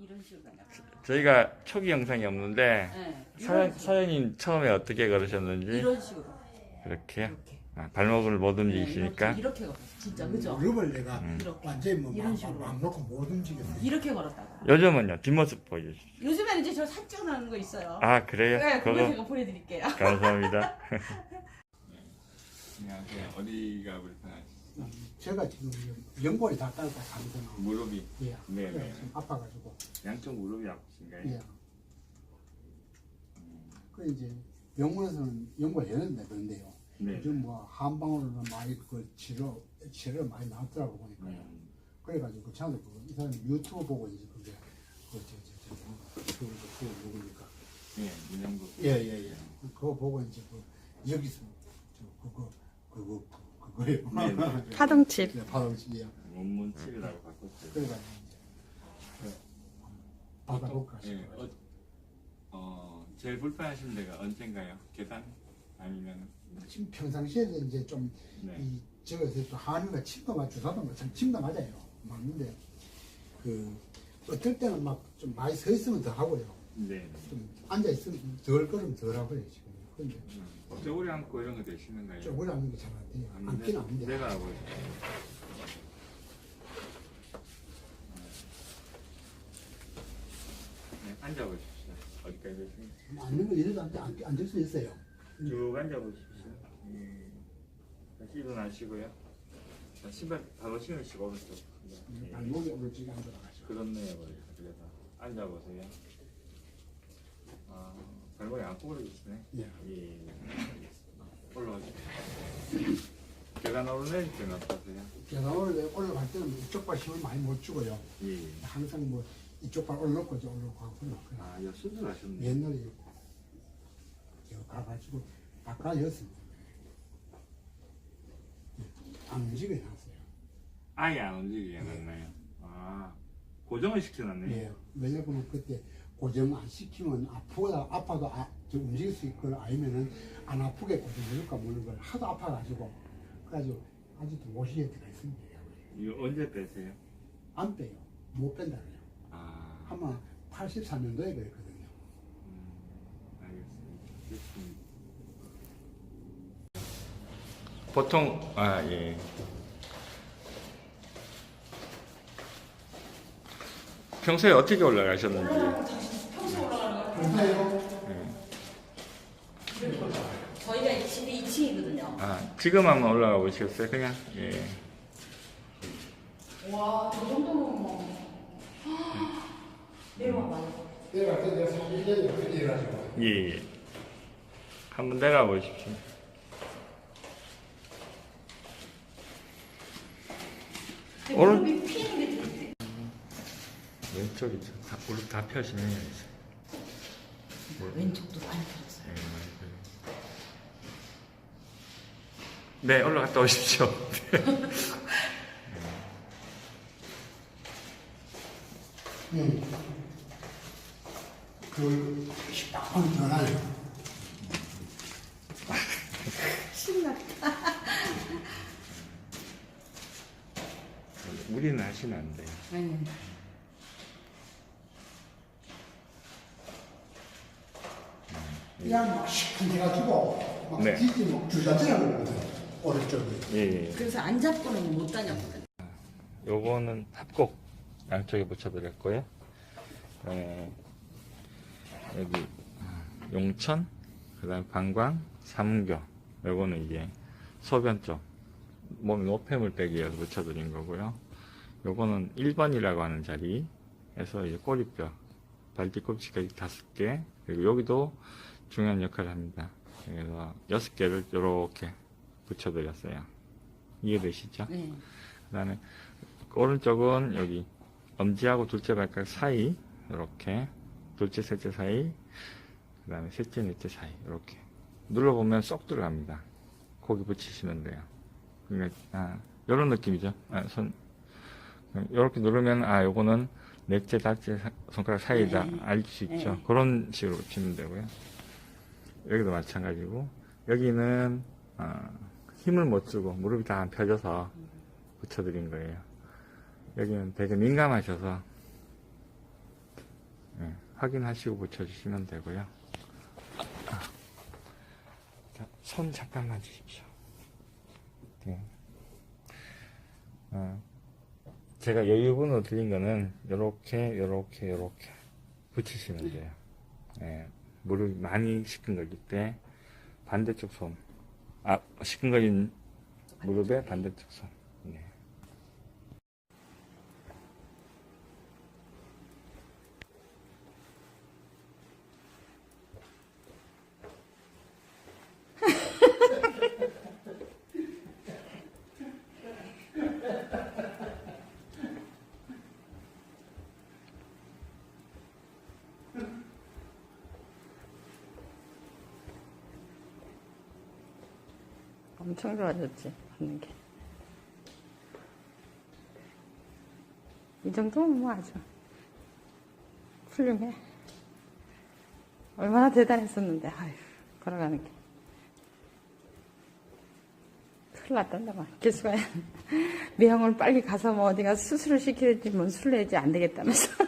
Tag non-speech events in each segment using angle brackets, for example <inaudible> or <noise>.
이런 식으로 그냥. 저희가 초기 영상이 없는데 네. 사연, 이런 식으로. 사연님 처음에 어떻게 걸으셨는지 이런 식으로. 그렇게요? 이렇게. 아, 발목을 못 네, 움직이시니까 이렇게, 이렇게 걸었어. 진짜 그죠? 무릎을 내가 음. 이렇게. 완전히 뭐 이런 막, 식으로. 막 놓고 못 움직였어. 이렇게 걸었다가. 요즘은요 뒷모습 보여주시죠 요즘에는 이제 저 살짝 나는 거 있어요. 아 그래요? 네, 그거 그거 제가 보내드릴게요. 감사합니다 <laughs> 안녕하세요 어디가 불편하시죠? 제가 지금 연골이 다 깔고 가거든요. 무릎이 예. 네, 네. 지금 아파가지고. 양쪽 무릎이 아프신가요? 예. 그 이제 병원에서는 연골했는데 그런데요. 네 요즘 뭐 한방으로는 많이 그 치료 치료 많이 나왔더라고 보니까요. 음. 그래가지고 그 차도 그이 사람 유튜브 보고 이제 그게 그저저저 그거 그거 누구니까. 네 문영구 예예예. 그거 보고 이제 그 여기서 저 그거 그거 그 거예요. 네, 네. <laughs> 파동칩. 네, 파동치예요. 원문칠이라고 바꿨어요 그래가지고 이제 받아볼까 예, 싶어요. 어, 어, 제일 불편하신 데가 언젠가요? 계단? 아니면 지금 평상시에 이제 좀 네. 이 저에서 또 한우가 침도 맞죠. 나도 뭐참 침도 맞아요. 맞는데 그 어떨 때는 막 좀 많이 서 있으면 더 하고요. 네. 좀 앉아 있으면 덜 걸으면 덜 하고요 지금. 근데 음, 쪼그리 앉고 이런 거 되시는가요? 쪼그려 앉는 게 잘 안 돼요. 안 앉긴 돼? 안 돼요. 내가 하고 네, 앉아보십시오. 어디까지 되십니까? 앉는 거 이래도 앉, 앉, 앉을 수 있어요. 쭉 앉아보십시오. 음, 다시 일어나시고요. 자, 신발 바로 신으시고 오른쪽. 네. 발목이 오른쪽에 안 들어가죠. 그렇네요. 그래서 앉아보세요. 아, 안. 예. 예. 계단 오르내릴 때는 어떠세요? 계단을 올라갈 때는 이쪽 발 힘을 많이 못 주고요. 예. 항상 뭐 이쪽 발 올라놓고 이제 올라가고 하고요. 그냥 아, 이거 수술하셨네. 옛날에 저 가가지고 바꿔였습니다. 안 움직여 놨어요. 아예 안 움직이게 해놨나요? 아, 고정을 시켜놨네요. 예. 왜냐면 그때 고정 안 시키면 아프다 아파도 아, 저 움직일 수 있고 아니면은 안 아프게 고정해줄까 모르는 걸 하도 아파가지고 그래가지고 아직도 모시에 들어 있습니다. 이거 언제 빼세요? 안 빼요. 못 뺀다 그래요. 아, 아마 83년도에 그랬거든요. 음, 알겠습니다. 됐습니다. 보통, 아, 예. 평소에 어떻게 올라가셨는지. 그래서요. 저희가 집이 2층이거든요. 아, 지금 한번 올라가 보시겠어요? 그냥, 예. 와, 저 정도면 뭐. 내려와 봐요. 내가 그때 내가 사진 내가 그때 해가지고 예, 예. 한번 내려가 보십시오. 오른- 무릎이 피는 게 되게 왼쪽이 저 다, 무릎 다 펴시면 있 어요. 왼쪽도 많이 펴졌어요. 네, 올라갔다 오십시오. 응. <laughs> 그. 신났다. <laughs> 무리는 하시면 안 돼요. 네. 그냥 막 시큰해가지고 막 네. 뒤지 막 주저앉으라고 그러거든. 오른쪽에. 예, 예. 그래서 안 잡고는 못 다녔거든요. 요거는 합곡 양쪽에 붙여드렸고요. 어, 여기 용천, 그다음 방광, 삼교. 요거는 이제 소변 쪽몸 노폐물 빼기 위해서 붙여드린 거고요. 요거는 1번이라고 하는 자리에서 이제 꼬리뼈, 발뒤꿈치까지 다섯 개, 그리고 여기도 중요한 역할을 합니다. 그래서 여섯 개를 이렇게 붙여드렸어요. 이해되시죠? 네. 그 다음에 오른쪽은 여기 엄지하고 둘째 발가락 사이 이렇게 둘째 셋째 사이 그 다음에 셋째 넷째 사이 이렇게 눌러보면 쏙 들어갑니다 거기 붙이시면 돼요 그러니까 아, 이런 느낌이죠 아, 손 이렇게 누르면 아 요거는 넷째 다째 사- 손가락 사이다 네. 알수 있죠 네. 그런 식으로 붙이면 되고요 여기도 마찬가지고 여기는 아, 힘을 못 주고 무릎이 다 안 펴져서 붙여드린 거예요. 여기는 되게 민감하셔서 확인하시고 붙여주시면 되고요. 자, 손 잠깐만 주십시오. 네. 어, 제가 여유분으로 드린 거는 요렇게 붙이시면 돼요. 예, 무릎이 많이 시큰거릴 때 반대쪽 손, 아 시큰거린 무릎의 반대쪽 손. 네. 엄청 좋아졌지, 하는 게. 이 정도면 뭐 아주 훌륭해. 얼마나 대단했었는데, 아휴, 걸어가는 게. 큰일 났단다, 막. 기수가 <laughs> 미영을 빨리 가서 뭐 어디가 수술을 시키지, 뭔 술래지 안 되겠다면서.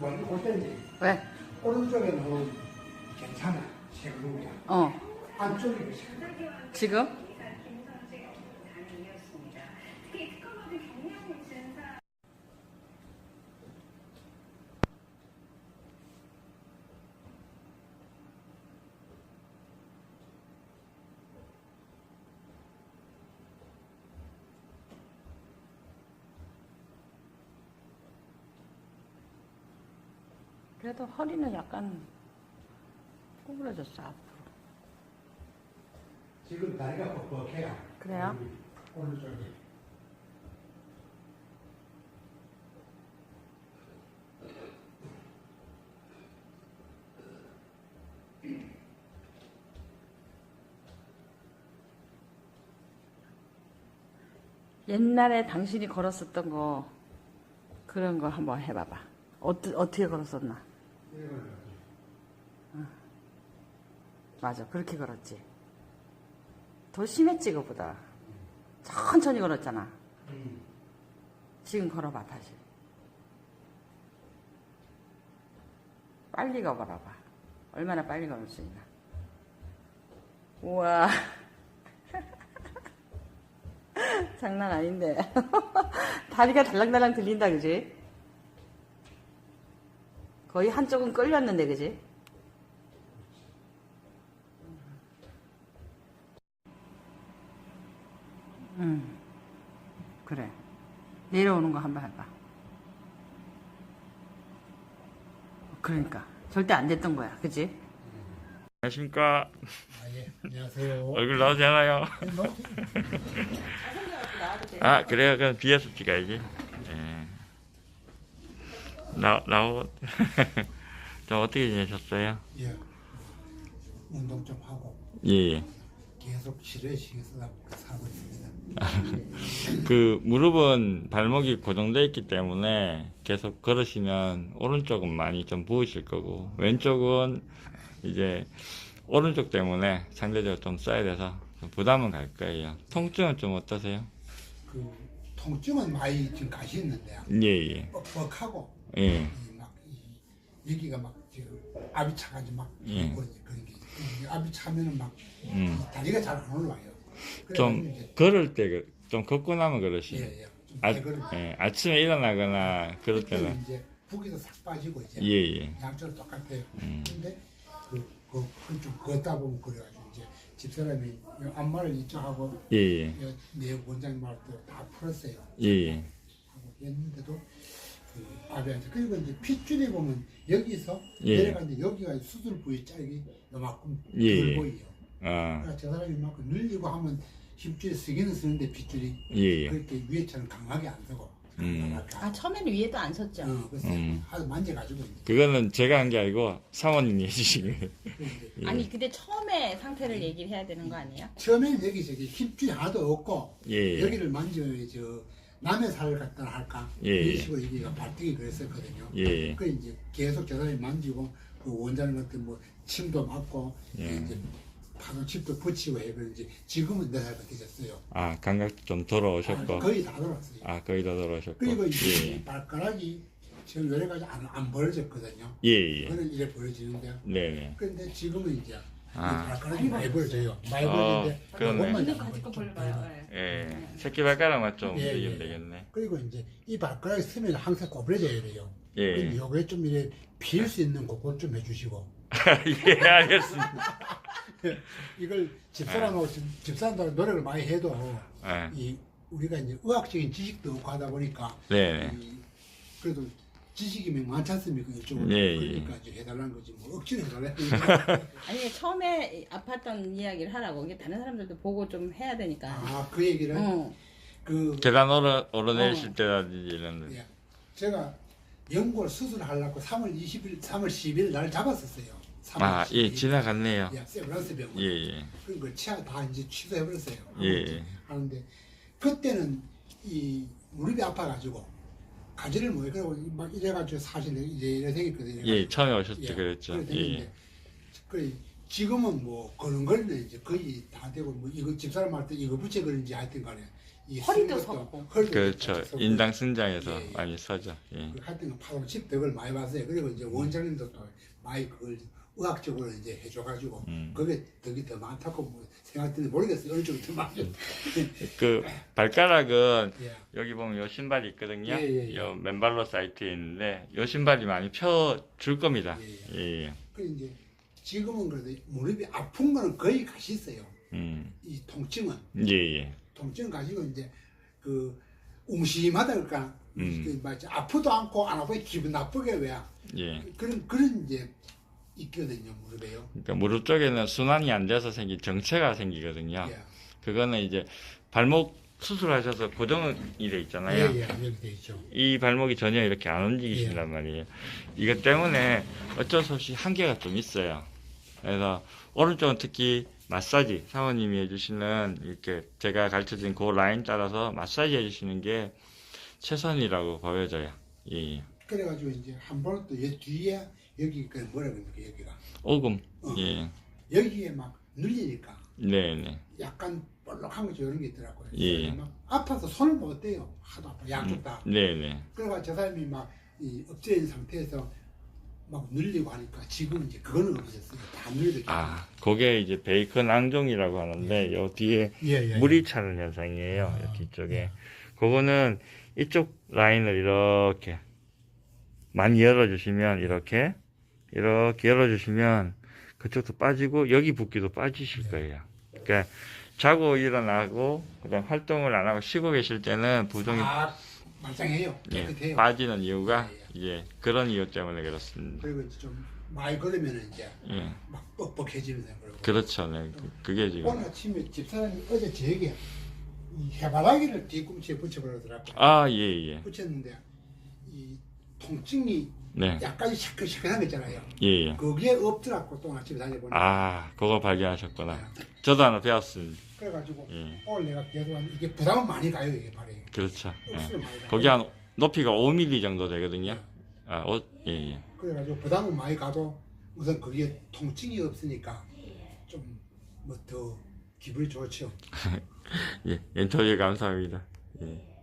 완전 볼 때는 왜? 오른쪽에는 괜찮아. 세그룹이야. 어, 안쪽이 괜찮아. 지금? 그래도 허리는 약간 구부러졌어 앞으로. 지금 다리가 뻑뻑해요. 그래요? 오른쪽에. 옛날에 당신이 걸었었던 거 그런 거 한번 해봐봐. 어떠, 어떻게 걸었었나? 맞아, 그렇게 걸었지. 더 심했지 그보다. 천천히 걸었잖아. 음. 지금 걸어봐 다시. 빨리 걸어봐. 얼마나 빨리 걸을 수 있나? 우와. <laughs> 장난 아닌데. <laughs> 다리가 달랑달랑 들린다, 그지? 거의 한쪽은 끌렸는데, 그지? 음. 그래. 내려오는 거 한번 해봐. 그러니까. 절대 안 됐던 거야, 그지? 안녕하십니까. 아, 예. 안녕하세요. 얼굴 나오지 않아요? 뭐? 아, 그래요? 그럼 뒤에서 찍어야지. 예. 나, 나오. <laughs> 저 어떻게 지내셨어요? 예. 운동 좀 하고 예, 예. 계속 쓰다 살고 있습니다. <laughs> 그 무릎은 발목이 고정되어 있기 때문에 계속 걸으시면 오른쪽은 많이 좀 부으실 거고 왼쪽은 이제 오른쪽 때문에 상대적으로 좀 써야 돼서 좀 부담은 갈 거예요. 통증은 좀 어떠세요? 그 통증은 많이 지금 가시는데요. 예, 예. 뻑뻑하고 예. 이막 이, 여기가 막 지금 압이 차가지고 막 예. 그런 게 그런 게이 압이 차면은 막 음. 이 다리가 잘 안 올라와요. 좀 그래가지고 이제 걸을 때 좀 걷고 나면 그러시요 예, 예. 좀 아, 예, 아침에 일어나거나 그럴 때는 이제 부기도 싹 빠지고 이제 예, 예. 양쪽으로 똑같아요. 음. 근데 그, 그, 그좀 걷다 보면 그래가지고 이제 집사람이 이 안마를 이쪽 하고 예, 예. 이내 원장님 말도 다 풀었어요. 예, 예. 하고 했는데도 그 차. 그리고 이제 핏줄이 보면 여기서 예. 내려가는데 여기가 수술 부위 짝이 요만큼 덜 예, 예. 보여요. 아, 그러니까 저 사람이 이만큼 늘리고 하면 힘줄이 쓰기는 쓰는데 핏줄이 예, 예. 그렇게 위에처럼 강하게 안 서고 음. 아 처음에는 위에도 안 섰죠. 어, 그래서 음. 만져가지고 이제 그거는 제가 한 게 아니고 사모님이 해주신 거예요. 이제 예. 아니 근데 처음에 상태를 얘기를 해야 되는 거 아니에요? 처음에는 여기 저기 힘줄이 하나도 없고 예, 예. 여기를 만져 저 남의 살을 갖다 할까 예, 예. 이런 식으로 여기가 발등이 그랬었거든요. 예. 그 이제 계속 저사람이 만지고 그 원자는 같은 뭐 침도 맞고 예. 이제 파도칩도 붙이고 해서 이제 지금은 네 살가 되셨어요. 아, 감각 좀 돌아오셨고. 아, 거의 다 돌았어요. 아, 거의 다 돌아오셨고. 그리고 이제 예, 이 발가락이 지금 여러 가지 안, 안 벌어졌거든요. 예, 예. 그거는 이래 벌어지는데 네네. 근데 지금은 이제 아. 이 발가락이 많이 벌어져요. 많이 어, 벌어지는데 그러네. 그것만 가지고 좀 벌려봐요. 예. 새끼 발가락만 좀 예, 움직이면 예. 되겠네. 그리고 이제 이 발가락이 쓰면 항상 꼬부러져야 돼요. 예. 근데 요게 좀 이래 필수 있는 그것 좀 해주시고 <laughs> 예, 알겠습니다. 이걸 집사람하고 집- 집사람하고 노력을 많이 해도 예. 이 우리가 이제 의학적인 지식도 없고 하다 보니까 네네. 이 그래도 지식이면 많지 않습니까 이쪽은 예, 예. 그러니까 이제 해달라는 거지 뭐 억지로 해달라는 거지 <laughs> 아니 처음에 아팠던 이야기를 하라고 이게 다른 사람들도 보고 좀 해야 되니까. 아 그 얘기를 어. 그 계단 오르, 오르내실 어. 때라든지 이런. 예. 제가 연골 수술하려고 3월 20일 3월 10일 날 잡았었어요 3월 아, 예, 10일. 지나갔네요. 예, 세브란스 병원 예, 예. 그런 걸 치아 다 이제 취소해버렸어요. 예. 하는데 그때는 이 무릎이 아파가지고 가지를 못해 그러고 막 이래가지고 사실 이제 이래 생겼거든요. 예, 처음에 오셨을 때 예, 그랬죠. 예. 그래 지금은 뭐 그런 거는 이제 거의 다 되고 뭐 이거 집사람 할 때 이거 붙여 그런지 하여튼 간에 이 허리도 섰고. 허리도 그렇죠. 인당 승장에서 예, 예. 많이 서죠. 예. 그 하여튼 파도칩 덕을 많이 봤어요. 그리고 이제 원장님도 또 많이 그걸 의학적으로 이제 해줘가지고 음. 그게 덕이 더 많다고 뭐 생각했는데 모르겠어요. 어느 쪽이 더 많죠. 그 발가락은 <laughs> 예. 여기 보면 요 신발이 있거든요. 예, 예, 예. 요 맨발로 사이트에 있는데 요 신발이 많이 펴줄 겁니다. 예, 예. 예. 그 이제 지금은 그래도 무릎이 아픈 거는 거의 가시 있어요. 음. 이 통증은 예, 예. 통증 가지고 이제 그 웅심하다 그럴까. 음. 그 마치 아프도 않고 안 아프게 기분 나쁘게 왜 예. 그런 그런 이제 있거든요 무릎에요. 그러니까 무릎 쪽에는 순환이 안 돼서 생긴 정체가 생기거든요. 예. 그거는 이제 발목 수술하셔서 고정이 돼 있잖아요. 예, 예, 돼 있죠. 이 발목이 전혀 이렇게 안 움직이신단 말이에요. 이것 때문에 어쩔 수 없이 한계가 좀 있어요. 그래서 오른쪽은 특히 마사지 사모님이 해주시는 이렇게 제가 가르쳐드린 그 라인 따라서 마사지 해주시는 게 최선이라고 보여져요. 예. 그래가지고 이제 한번또 뒤에 여기 그 뭐라 그럽니까 여기가 오금. 어. 예. 여기에 막 눌리니까 네네. 약간 볼록한 거 이런 게 있더라고요. 예. 막 아파서 손을 못 떼요. 하도 아파 양쪽 다. 네네. 그래가 저 사람이 막이 있는 상태에서 막 눌리고 하니까 지금 이제 그거는 없어졌어요. 다 눌리게. 아, 그게 이제 베이컨 앙종이라고 하는데 요 뒤에 예, 예. 물이 차는 현상이에요. 아, 이렇게 이쪽에. 예. 그거는 이쪽 라인을 이렇게 많이 열어주시면 이렇게 이렇게 열어주시면 그쪽도 빠지고 여기 붓기도 빠지실 네. 거예요. 그러니까 자고 일어나고 그다음 활동을 안 하고 쉬고 계실 때는 부종이 다 말짱해요. 예, 깨끗해요. 빠지는 이유가 예, 이제 그런 이유 때문에 그렇습니다. 그리고 좀 많이 걸으면 이제 예, 막 뻑뻑해지면서 그러고. 그렇죠. 네. 그게 지금 오늘 아침에 집사람이 어제 저에게 이 해바라기를 뒤꿈치에 붙여버리더라고요. 아, 예, 예. 붙였는데 이 통증이 네. 약간 시큰시큰한 거 있잖아요. 예, 예. 거기에 없더라고 또 아침에 다녀보니까. 아, 그거 발견하셨구나. 저도 하나 배웠습니다. 그래가지고 예. 오늘 내가 계속 한 이게 부담은 많이 가요 이게 발에. 그렇죠. 예. 억수로 많이 가요. 거기 한 높이가 5mm 정도 되거든요. 아, 어, 예, 예. 그래가지고 부담은 많이 가도 우선 거기에 통증이 없으니까 좀 뭐 더 기분이 좋죠. <laughs> 예, 인터뷰 감사합니다. 예.